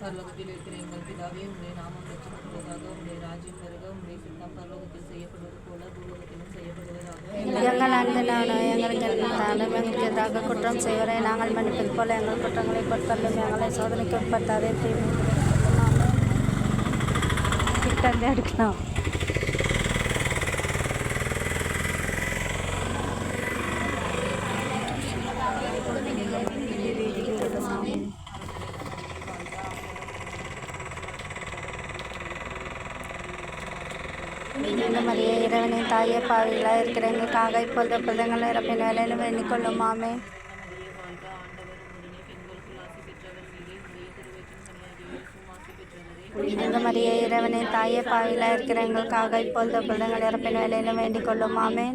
பரலோகத்தில் இருக்கிற எங்கள் பிதாவே நாமம் ராஜ்யம் சித்தம் பரலோகத்தில் செய்யப்படுவது போல பூலோகத்திலும் செய்யப்படுவதாக எங்கள் அன்பினான எங்களுக்கு எங்களுக்கு எதாக குற்றம் செய்வரை நாங்கள் மன்னிப்பது போல எங்கள் குற்றங்களை பொறுத்தள்ளும் எங்களை சோதனைக்கு உட்படுத்தாதே தீமை கிட்ட எடுக்கலாம். இந்த மாதிரியே இறைவனின் தாயே பாவிகளாக இருக்கிறவங்களுக்காக இப்பொழுது புதங்கள் இறப்பின் வேலையிலும் வேண்டிக் மாமே இந்த மாதிரியே இறைவனின் தாயே பாவிகளாக இருக்கிறவங்களுக்காக இப்பொழுது புதங்கள் இறப்பின் வேலையிலும் வேண்டிக் கொள்ளும் மாமே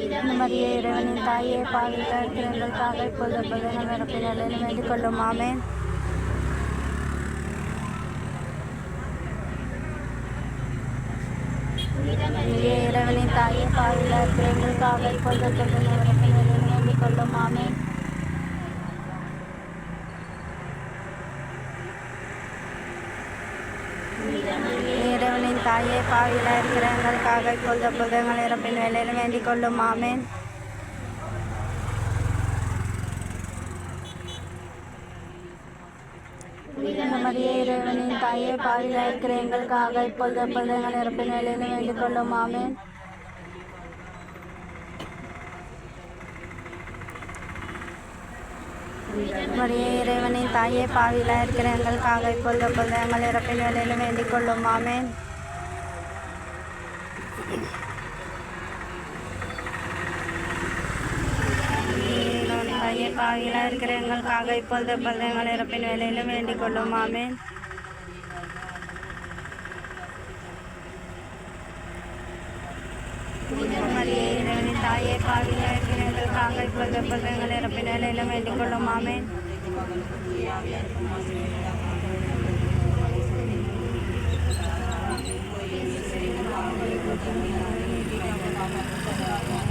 இந்த மாதிரியே இறைவனின் தாயே பாவிகளாக இருக்கிற இப்பொழுது புதங்கள் இறப்பின் வேலையிலும் வேண்டிக் கொள்ளும் இங்கே நீயே இறைவனின் தாயே பாவில எங்களுக்காக இப்பொழுது வேண்டிக் கொள்ளும். மாமே இறைவனின் தாயே பாவில இருக்கிற எங்களுக்காக இப்பொழுது புதங்கள் இறப்பின் வேலையில் வேண்டிக் கொள்ளும். மாமேன் இந்த மாதிரியே இறைவனின் தாயே பாவில இருக்கிற எங்களுக்காக இப்பொழுது எப்பொழுது எங்கள் இறப்பின் வேலையிலும் வேண்டிக் கொள்ளும். மாமேன் நம்முடைய இறைவனின் தாயே பாவில இருக்கிற எங்களுக்காக இப்பொழுது எப்பொழுது எங்கள் இறப்பின் வேலையிலும் வேண்டிக் கொள்ளும். மாமேன் தாயே பாவில இருக்கிற எங்களுக்காக இப்பொழுது எப்பொழுது எங்கள் இறப்பின் வேலையிலும் வேண்டிக் கொள்ளும். ஆமேன். இறைவனின் தாயே பாவிகளாக இருக்கிற எங்களுக்காக இப்பொழுது புதங்கள் இறப்பின் வேலையிலும் வேண்டிக் கொள்ளும். ஆமேன். Thank you.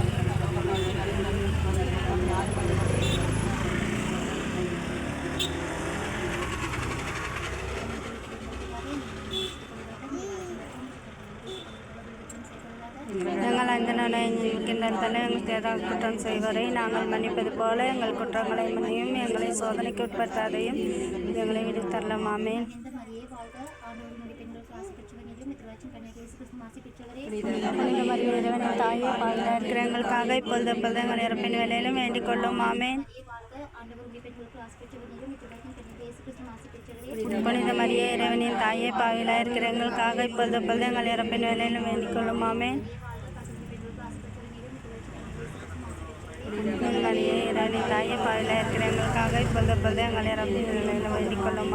நினைக்கின்றதில் எங்களுக்கு ஏதாவது குற்றம் செய்வரை? நாங்கள் மன்னிப்பது போல எங்கள் குற்றங்களை மன்னியும் எங்களை சோதனைக்கு உட்படுத்தாதையும் எங்களை விடுத்தரலாம் மரியே இறைவனின் தாயே பாவில இருக்கிற எங்களுக்காக இப்பொழுது எப்பொழுது எங்கள் இறப்பின் வேலையிலும் வேண்டிக் கொள்ளும். ஆமேன். புனித மரியே இறைவனின் தாயே பாவில இருக்கிற எங்களுக்காக இப்பொழுது எப்பொழுது எங்கள் இறப்பின் வேலையிலும் வேண்டிக் கொள்ளும். ஆமேன். மரியே இறைவனின் தாயே பாவில இருக்கிற எங்களுக்காக இப்பொழுது எப்பொழுது எங்கள் இறப்பின் வேலையிலும் வேண்டிக் கொள்ளும்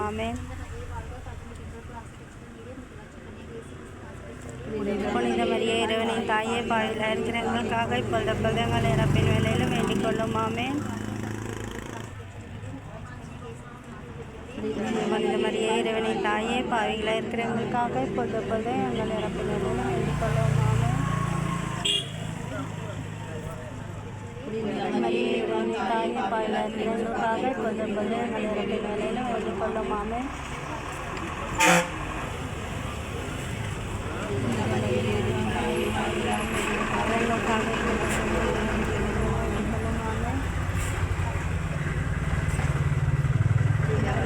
புனித மரியே இறைவனின் தாயே பாவில இருக்கிற எங்களுக்காக இப்பொழுது எப்பொழுது எங்கள் இறப்பின் வேலையிலும் வேண்டிக் கொள்ளும் ஆமேன். மனித மரியே இறைவனின் தாயே பாவிகளாக இருக்கிறவங்களுக்காக எங்களுக்காக இப்பொழுது எங்கள் இறப்பின் வேலையிலும் வேண்டிக் கொள்ளும் ஆமேன் மரியே இறைவனின் தாயே பாவிகளாக இருக்கிற எங்களுக்காக இப்பொழுது எப்பொழுது எங்கள் இறப்பின் வேலையிலும் வேண்டிக் கொள்ளும் ஆமேன் எங்களுக்காக இப்பொழுது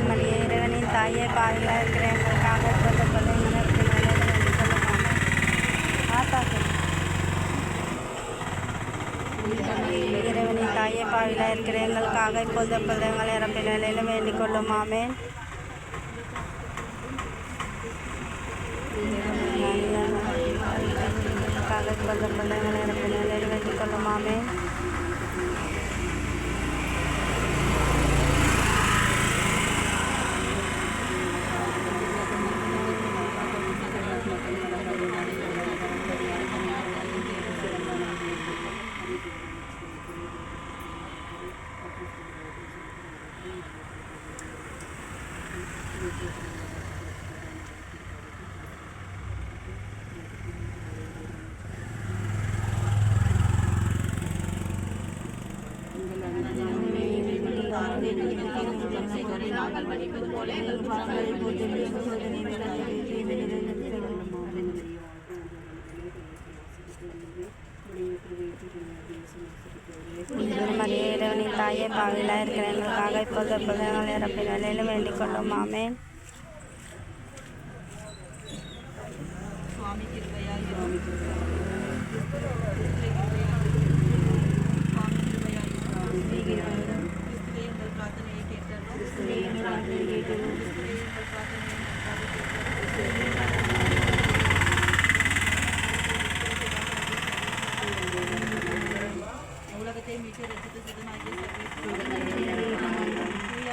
மரியே இறைவனின் தாயே பாவிகளாக இருக்கிற எங்களுக்காக இப்பொழுது எப்பொழுது எங்கள் இறப்பின் வேலையிலும் வேண்டிக் கொள்ளும் ஆமேன் ஆத்தாக்கு இறைவனின் தாயே பாவிலாக இருக்கிற எங்களுக்காக இப்பொழுது எப்பொழுது எங்கள் இறப்பின் நிலையிலும் வேண்டிக் கொள்ளும். ஆமேன். எங்களுக்காக இப்பொழுது எப்பொழுது எங்கள் இறப்பின் நிலையிலும் வேண்டிக் கொள்ளும். ஆமேன். நாங்கள் மன்னிப்பது போல எங்கள் குற்றங்களை மன்னித்து சோதனை மரியே தாயே பாவிலாக இருக்கிற எங்களுக்காக இப்போது புதனங்கள் இறப்பின் வேலையிலும் வேண்டிக் கொள்ளும் ஆமேன் சுவாமி சுவாமி பிரார்த்தனையை உலகத்தை மீட்டு ரசித்து சுதனாகிய சர்வேஸ்வரா தூய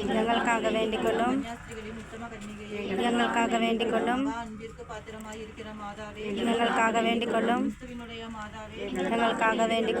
எங்களுக்காக வேண்டிக் கொள்ளும் கன்னியாஸ்திரிகளின் உத்தம கன்னிகையே எங்களுக்காக வேண்டிக் கொள்ளும் மகா அன்பிற்கு பாத்திரமாய் இருக்கிற மாதாவே எங்களுக்காக வேண்டிக் கொள்ளும் கிறிஸ்துவினுடைய மாதாவே எங்களுக்காக வேண்டிக்